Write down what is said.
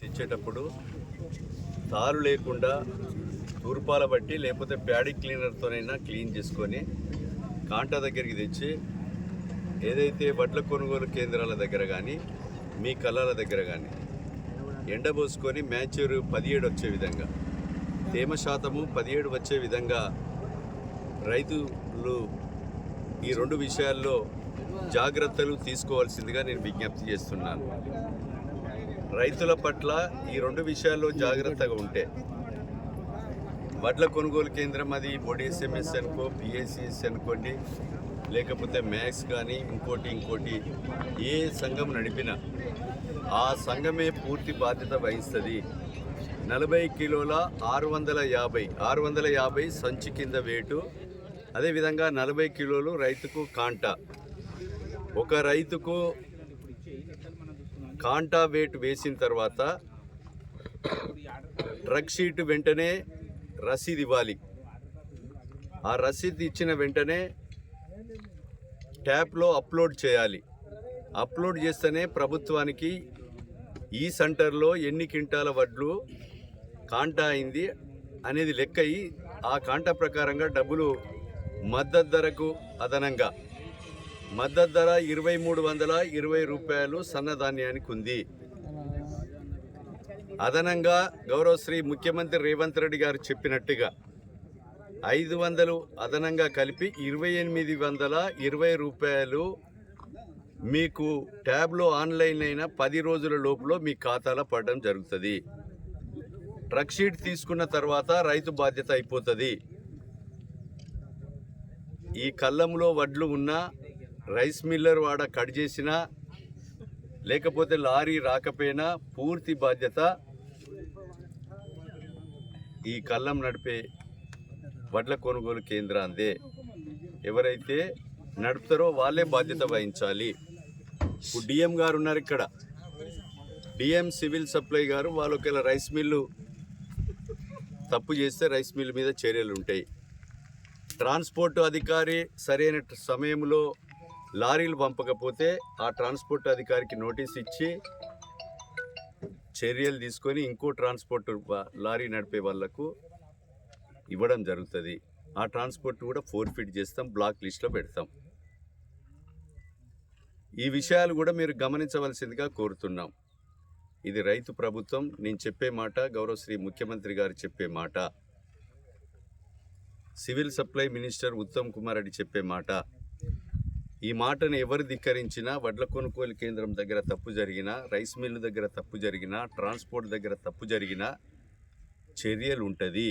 తెచ్చేటప్పుడు తారు లేకుండా తూర్పాల బట్టి లేకపోతే ప్యాడీ క్లీనర్తోనైనా క్లీన్ చేసుకొని కాంటా దగ్గరికి తెచ్చి ఏదైతే వడ్ల కొనుగోలు కేంద్రాల దగ్గర కానీ మీ కళ్ళల దగ్గర కానీ ఎండబోసుకొని మ్యాచ్యూర్ పదిహేడు వచ్చే విధంగా తేమ శాతము పదిహేడు వచ్చే విధంగా రైతులు ఈ రెండు విషయాల్లో జాగ్రత్తలు తీసుకోవాల్సిందిగా నేను విజ్ఞప్తి చేస్తున్నాను. రైతుల పట్ల ఈ రెండు విషయాల్లో జాగ్రత్తగా ఉంటే. వడ్ల కొనుగోలు కేంద్రం అది బొడిఎస్ఎంఎస్ అనుకో పిఎస్సిఎస్ అనుకోండి లేకపోతే మ్యాక్స్ కానీ ఇంకోటి ఇంకోటి ఏ సంఘం నడిపినా ఆ సంఘమే పూర్తి బాధ్యత వహిస్తుంది. నలభై కిలోల ఆరు వందల యాభై ఆరు వందల యాభై సంచి కింద వేటు అదేవిధంగా నలభై కిలోలు రైతుకు కాంట. ఒక రైతుకు కాంటా వేట్ వేసిన తర్వాత డ్రగ్ షీట్ వెంటనే రసీదు ఇవ్వాలి. ఆ రసీదు ఇచ్చిన వెంటనే ట్యాప్లో అప్లోడ్ చేయాలి. అప్లోడ్ చేస్తేనే ప్రభుత్వానికి ఈ సెంటర్లో ఎన్ని క్వింటాల వడ్లు కాంటా అయింది అనేది లెక్క అయ్యి ఆ కాంటా ప్రకారంగా డబ్బులు మద్దతు ధరకు అదనంగా మద్దతు ధర ఇరవై మూడు వందల ఇరవై రూపాయలు సన్నధాన్యానికి ఉంది అదనంగా గౌరవశ్రీ ముఖ్యమంత్రి రేవంత్ రెడ్డి గారు చెప్పినట్టుగా ఐదు వందలు అదనంగా కలిపి ఇరవై ఎనిమిది వందల ఇరవై రూపాయలు మీకు ట్యాబ్లో ఆన్లైన్ అయిన పది రోజుల లోపల మీ ఖాతాలో పడడం జరుగుతుంది. ట్రక్ షీట్ తీసుకున్న తర్వాత రైతు బాధ్యత అయిపోతుంది. ఈ కళ్ళంలో వడ్లు ఉన్నా రైస్ మిల్లర్ వాడ కట్ చేసినా లేకపోతే లారీ రాకపోయినా పూర్తి బాధ్యత ఈ కళ్ళం నడిపే వడ్ల కొనుగోలు కేంద్రాందే. ఎవరైతే నడుపుతారో వాళ్ళే బాధ్యత వహించాలి. ఇప్పుడు డిఎం గారు ఉన్నారు ఇక్కడ. డిఎం సివిల్ సప్లై గారు వాళ్ళు ఒకవేళ రైస్ మిల్లు తప్పు చేస్తే రైస్ మిల్ మీద చర్యలు ఉంటాయి. ట్రాన్స్పోర్ట్ అధికారి సరైన సమయంలో లారీలు పంపకపోతే ఆ ట్రాన్స్పోర్ట్ అధికారికి నోటీస్ ఇచ్చి చర్యలు తీసుకొని ఇంకో ట్రాన్స్పోర్ట్ లారీ నడిపే వాళ్ళకు ఇవ్వడం జరుగుతుంది. ఆ ట్రాన్స్పోర్ట్ కూడా ఫోర్ ఫిట్ చేస్తాం బ్లాక్ లిస్ట్లో పెడతాం. ఈ విషయాలు కూడా మీరు గమనించవలసిందిగా కోరుతున్నాం. ఇది రైతు ప్రభుత్వం నేను చెప్పే మాట గౌరవ శ్రీ ముఖ్యమంత్రి గారు చెప్పే మాట. Civil supply minister Uttam Kumar Reddy చెప్పే మాట. ఈ మాటను ఎవరు ధిక్కరించినా వడ్ల కొనుగోలు కేంద్రం దగ్గర తప్పు జరిగినా రైస్ మిల్లు దగ్గర తప్పు జరిగినా ట్రాన్స్పోర్ట్ దగ్గర తప్పు జరిగినా చర్యలు ఉంటుంది